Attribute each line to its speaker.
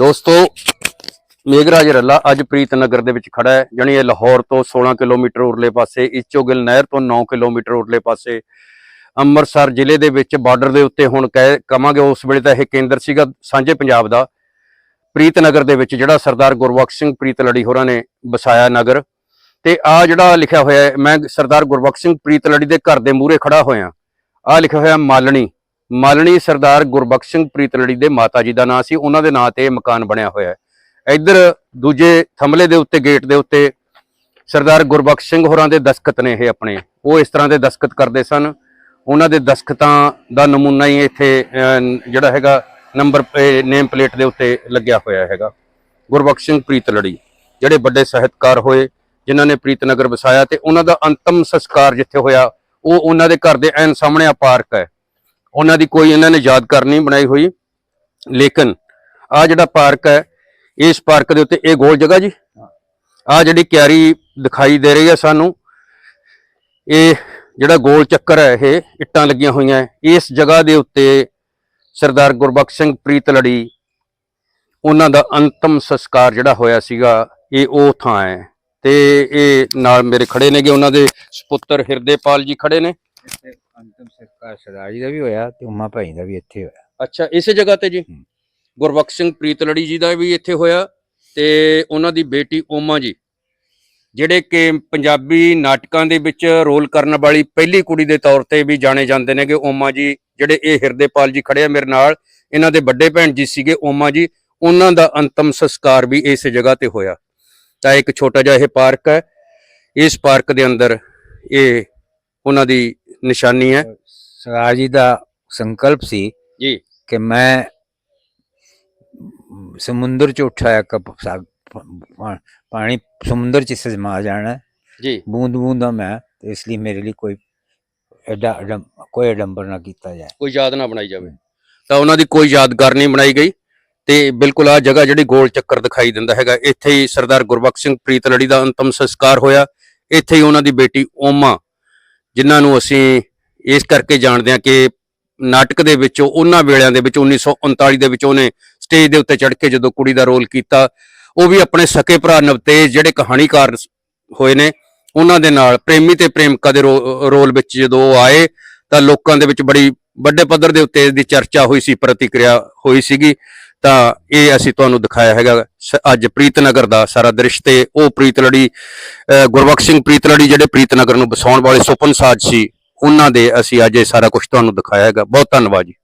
Speaker 1: ਦੋਸਤੋ, ਮੇਘਰਾਜ ਰੱਲਾ ਅੱਜ ਪ੍ਰੀਤ ਨਗਰ ਦੇ ਵਿੱਚ ਖੜਾ ਹੈ, ਜਾਣੀ ਇਹ ਲਾਹੌਰ ਤੋਂ 16 ਕਿਲੋਮੀਟਰ ਉਰਲੇ ਪਾਸੇ ਇਚੋਗਿਲ ਨਹਿਰ ਤੋਂ 9 ਕਿਲੋਮੀਟਰ ਉਰਲੇ ਪਾਸੇ, ਅੰਮ੍ਰਿਤਸਰ ਜ਼ਿਲ੍ਹੇ ਦੇ ਵਿੱਚ ਬਾਰਡਰ ਦੇ ਉੱਤੇ ਹੁਣ ਕਹਿ ਕਵਾਂਗੇ, ਉਸ ਵੇਲੇ ਤਾਂ ਇਹ ਕੇਂਦਰ ਸੀਗਾ ਸਾਂਝੇ ਪੰਜਾਬ ਦਾ ਪ੍ਰੀਤ ਨਗਰ ਦੇ ਵਿੱਚ ਜਿਹੜਾ ਸਰਦਾਰ ਗੁਰਬਖਸ਼ ਸਿੰਘ ਪ੍ਰੀਤ ਲੜੀ ਹੋਰਾਂ ਨੇ ਵਸਾਇਆ ਨਗਰ, ਤੇ ਆ ਜਿਹੜਾ ਲਿਖਿਆ ਹੋਇਆ ਮੈਂ ਸਰਦਾਰ ਗੁਰਬਖਸ਼ ਸਿੰਘ ਪ੍ਰੀਤ ਲੜੀ ਦੇ ਘਰ ਦੇ ਮੂਹਰੇ ਖੜਾ ਹੋਇਆ, ਆ ਲਿਖਿਆ ਹੋਇਆ ਮਾਲਣੀ ਮਾਲਣੀ ਸਰਦਾਰ ਗੁਰਬਖਸ਼ ਸਿੰਘ ਪ੍ਰੀਤਲੜੀ ਦੇ ਮਾਤਾ ਜੀ ਦਾ ਨਾਂ ਸੀ। ਉਹਨਾਂ ਦੇ ਨਾਂ ਤੇ ਇਹ ਮਕਾਨ ਬਣਿਆ ਹੋਇਆ ਹੈ। ਇੱਧਰ ਦੂਜੇ ਥੰਮਲੇ ਦੇ ਉੱਤੇ, ਗੇਟ ਦੇ ਉੱਤੇ ਸਰਦਾਰ ਗੁਰਬਖਸ਼ ਸਿੰਘ ਹੋਰਾਂ ਦੇ ਦਸਖਤ ਨੇ ਇਹ ਆਪਣੇ। ਉਹ ਇਸ ਤਰ੍ਹਾਂ ਦੇ ਦਸਖਤ ਕਰਦੇ ਸਨ। ਉਹਨਾਂ ਦੇ ਦਸਖਤਾਂ ਦਾ ਨਮੂਨਾ ਹੀ ਇੱਥੇ ਜਿਹੜਾ ਹੈਗਾ, ਨੰਬਰ ਨੇਮ ਪਲੇਟ ਦੇ ਉੱਤੇ ਲੱਗਿਆ ਹੋਇਆ ਹੈਗਾ। ਗੁਰਬਖਸ਼ ਸਿੰਘ ਪ੍ਰੀਤਲੜੀ, ਜਿਹੜੇ ਵੱਡੇ ਸਾਹਿਤਕਾਰ ਹੋਏ, ਜਿਨ੍ਹਾਂ ਨੇ ਪ੍ਰੀਤਨਗਰ ਵਸਾਇਆ ਤੇ ਉਹਨਾਂ ਦਾ ਅੰਤਮ ਸੰਸਕਾਰ ਜਿੱਥੇ ਹੋਇਆ, ਉਹ ਉਹਨਾਂ ਦੇ ਘਰ ਦੇ ਐਨ ਸਾਹਮਣੇ ਆ ਪਾਰਕ ਹੈ। ਉਹਨਾਂ ਦੀ ਕੋਈ ਇਹਨਾਂ ਨੇ ਯਾਦਗਾਰ ਨਹੀਂ ਬਣਾਈ ਹੋਈ। ਲੇਕਿਨ ਆ ਜਿਹੜਾ ਪਾਰਕ ਹੈ, ਇਸ ਪਾਰਕ ਦੇ ਉੱਤੇ ਇਹ ਗੋਲ ਜਗ੍ਹਾ ਜੀ। ਆ ਜਿਹੜੀ ਕਿਆਰੀ ਦਿਖਾਈ ਦੇ ਰਹੀ ਹੈ ਸਾਨੂੰ, ਇਹ ਜਿਹੜਾ ਗੋਲ ਚੱਕਰ ਹੈ, ਇਹ ਇੱਟਾਂ ਲੱਗੀਆਂ ਹੋਈਆਂ ਇਸ ਜਗ੍ਹਾ ਦੇ ਉੱਤੇ ਸਰਦਾਰ ਗੁਰਬਖਸ਼ ਸਿੰਘ ਪ੍ਰੀਤ ਲੜੀ, ਉਹਨਾਂ ਦਾ ਅੰਤਮ ਸੰਸਕਾਰ ਜਿਹੜਾ ਹੋਇਆ ਸੀਗਾ, ਇਹ ਉਹ ਥਾਂ ਹੈ। ਤੇ ਇਹ ਨਾਲ ਮੇਰੇ ਖੜੇ ਨੇਗੇ, ਉਹਨਾਂ ਦੇ ਸੁਪੁੱਤਰ ਹਿਰਦੇਪਾਲ ਜੀ ਖੜੇ ਨੇ।
Speaker 2: ਇੱਥੇ ਅੰਤਮ ਸੰਸਕਾਰ ਸਰਦਾਰ ਜੀ ਦਾ ਵੀ ਹੋਇਆ ਤੇ ਉਮਾ ਭਾਈ ਦਾ ਵੀ ਇੱਥੇ ਹੋਇਆ।
Speaker 1: ਅੱਛਾ ਇਸੇ ਜਗ੍ਹਾ ਤੇ ਜੀ?
Speaker 2: ਹੂੰ।
Speaker 1: ਗੁਰਬਖਸ਼ ਸਿੰਘ ਪ੍ਰੀਤਲੜੀ ਜੀ ਦਾ ਵੀ ਇੱਥੇ ਹੋਇਆ ਤੇ ਉਹਨਾਂ ਦੀ ਬੇਟੀ ਓਮਾ ਜੀ ਜਿਹੜੇ ਕਿ ਪੰਜਾਬੀ ਨਾਟਕਾਂ ਦੇ ਵਿੱਚ ਰੋਲ ਕਰਨ ਵਾਲੀ ਪਹਿਲੀ ਕੁੜੀ ਦੇ ਤੌਰ ਤੇ ਵੀ ਜਾਣੇ ਜਾਂਦੇ ਨੇ ਕਿ ਓਮਾ ਜੀ ਜਿਹੜੇ ਇਹ ਹਿਰਦੇਪਾਲ ਜੀ ਖੜੇ ਆ ਮੇਰੇ ਨਾਲ ਇਹਨਾਂ ਦੇ ਵੱਡੇ ਭੈਣ ਜੀ ਸੀਗੇ ਓਮਾ ਜੀ ਉਹਨਾਂ ਦਾ ਅੰਤਮ ਸੰਸਕਾਰ ਵੀ ਇਸ ਜਗ੍ਹਾ ਤੇ ਹੋਇਆ। ਤਾਂ ਇੱਕ ਛੋਟਾ ਜਿਹਾ ਇਹ ਪਾਰਕ ਹੈ ਇਸ ਪਾਰਕ ਦੇ ਅੰਦਰ ਇਹ ਉਹਨਾਂ ਦੀ ਨਿਸ਼ਾਨੀ ਹੈ।
Speaker 2: ਸਰਦਾਰ ਜੀ ਦਾ ਸੰਕਲਪ ਸੀ
Speaker 1: ਜੀ।
Speaker 2: ਕਿ ਮੈਂ ਸਮੁੰਦਰ ਚ ਉਠਾਇਆ ਕਪ ਪਾਣੀ ਸਮੁੰਦਰ ਚ ਸਮਾ ਜਾਣਾ।
Speaker 1: ਜੀ।
Speaker 2: ਬੂੰਦ ਬੂੰਦ ਮੈਂ ਇਸ ਲਈ ਮੇਰੇ ਲਈ ਕੋਈ ਐਡਾ ਕੋਈ ਅਡੰਬਰ ਨਾ ਕੀਤਾ ਜਾਏ।
Speaker 1: ਕੋਈ ਯਾਦ ਨਾ ਬਣਾਈ ਜਾਵੇ। ਤਾਂ ਉਹਨਾਂ ਦੀ ਕੋਈ ਯਾਦਗਾਰ ਨਹੀਂ ਬਣਾਈ ਗਈ। ਤੇ ਬਿਲਕੁਲ ਆ ਜਗ੍ਹਾ ਜਿਹੜੀ ਗੋਲ ਚੱਕਰ ਦਿਖਾਈ ਦਿੰਦਾ ਹੈਗਾ ਇੱਥੇ ਹੀ ਸਰਦਾਰ ਗੁਰਬਖਸ਼ ਸਿੰਘ ਪ੍ਰੀਤਲੜੀ ਦਾ ਅੰਤਮ ਸੰਸਕਾਰ ਹੋਇਆ। ਇੱਥੇ ਹੀ ਉਹਨਾਂ ਦੀ ਬੇਟੀ ਓਮਾ ਜਿਨ੍ਹਾਂ ਨੂੰ ਅਸੀਂ ਇਸ ਕਰਕੇ ਜਾਣਦੇ ਹਾਂ ਕਿ ਨਾਟਕ ਦੇ ਵਿੱਚ, ਉਹਨਾਂ ਵੇਲਿਆਂ ਦੇ ਵਿੱਚ 1939 ਦੇ ਵਿੱਚ ਉਹਨੇ ਸਟੇਜ ਦੇ ਉੱਤੇ ਚੜ੍ਹ ਕੇ ਜਦੋਂ ਕੁੜੀ ਦਾ ਰੋਲ ਕੀਤਾ, ਉਹ ਵੀ ਆਪਣੇ ਸਕੇ ਭਰਾ ਨਵਤੇਜ ਜਿਹੜੇ ਕਹਾਣੀਕਾਰ ਹੋਏ ਨੇ, ਉਹਨਾਂ ਦੇ ਨਾਲ ਪ੍ਰੇਮੀ ਤੇ ਪ੍ਰੇਮਿਕਾ ਦੇ ਰੋ- ਰੋਲ ਵਿੱਚ ਜਦੋਂ ਉਹ ਆਏ, ਤਾਂ ਲੋਕਾਂ ਦੇ ਵਿੱਚ ਬੜੀ ਵੱਡੇ ਪੱਧਰ ਦੇ ਉੱਤੇ ਇਹਦੀ ਚਰਚਾ ਹੋਈ ਸੀ, ਪ੍ਰਤੀਕਿਰਿਆ ਹੋਈ ਸੀਗੀ। ਤਾਂ ਇਹ ਅਸੀਂ ਤੁਹਾਨੂੰ ਦਿਖਾਇਆ ਹੈਗਾ। ਸ- ਅੱਜ ਪ੍ਰੀਤਨਗਰ ਦਾ ਸਾਰਾ ਦ੍ਰਿਸ਼ ਤੇ ਉਹ ਪ੍ਰੀਤਲੜੀ ਅਹ ਗੁਰਬਖਸ਼ ਸਿੰਘ ਪ੍ਰੀਤਲੜੀ ਜਿਹੜੇ ਪ੍ਰੀਤਨਗਰ ਨੂੰ ਵਸਾਉਣ ਵਾਲੇ ਸੁਪਨ ਸਾਜ ਸੀ, ਉਹਨਾਂ ਦੇ ਅਸੀਂ ਅੱਜ ਇਹ ਸਾਰਾ ਕੁਝ ਤੁਹਾਨੂੰ ਦਿਖਾਇਆ ਹੈਗਾ। ਬਹੁਤ ਧੰਨਵਾਦ ਜੀ।